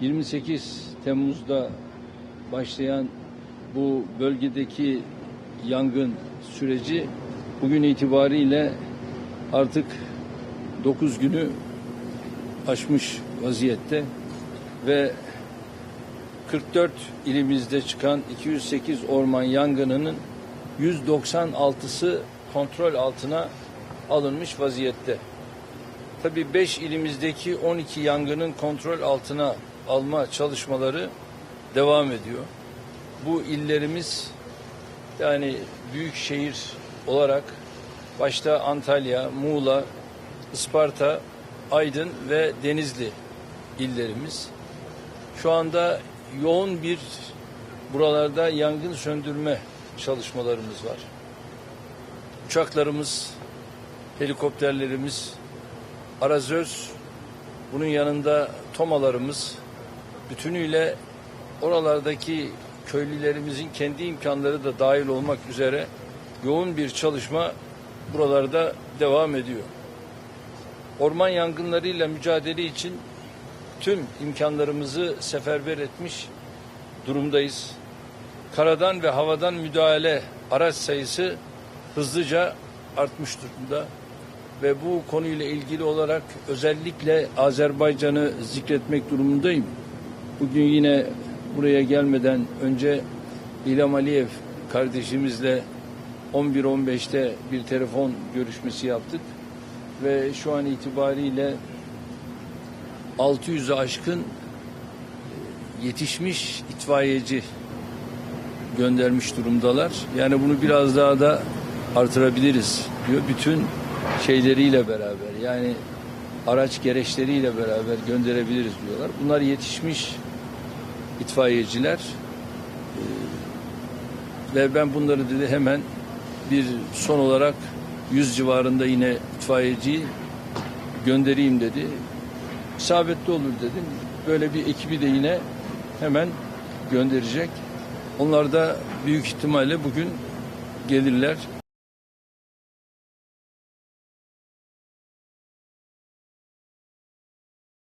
28 Temmuz'da başlayan bu bölgedeki yangın süreci bugün itibariyle artık 9 günü aşmış vaziyette ve 44 ilimizde çıkan 208 orman yangınının 196'sı kontrol altına alınmış vaziyette. Tabii 5 ilimizdeki 12 yangının kontrol altına alma çalışmaları devam ediyor. Bu illerimiz yani büyük şehir olarak başta Antalya, Muğla, Isparta, Aydın ve Denizli illerimiz. Şu anda yoğun bir buralarda yangın söndürme çalışmalarımız var. Uçaklarımız, helikopterlerimiz, arazöz, bunun yanında tomalarımız bütünüyle oralardaki köylülerimizin kendi imkanları da dahil olmak üzere yoğun bir çalışma buralarda devam ediyor. Orman yangınlarıyla mücadele için tüm imkanlarımızı seferber etmiş durumdayız. Karadan ve havadan müdahale araç sayısı hızlıca artmış durumda ve bu konuyla ilgili olarak özellikle Azerbaycan'ı zikretmek durumundayım. Bugün yine buraya gelmeden önce İlham Aliyev kardeşimizle 11-15'te bir telefon görüşmesi yaptık ve şu an itibariyle 600'ü aşkın yetişmiş itfaiyeci göndermiş durumdalar. Yani bunu biraz daha da artırabiliriz diyor. Bütün şeyleriyle beraber yani araç gereçleriyle beraber gönderebiliriz diyorlar. Bunlar yetişmiş itfaiyeciler Ee, ve ben bunları dedi hemen bir son olarak 100 civarında yine itfaiyeciyi göndereyim dedi. İsabetli olur dedim. Böyle bir ekibi de yine hemen gönderecek. Onlar da büyük ihtimalle bugün gelirler.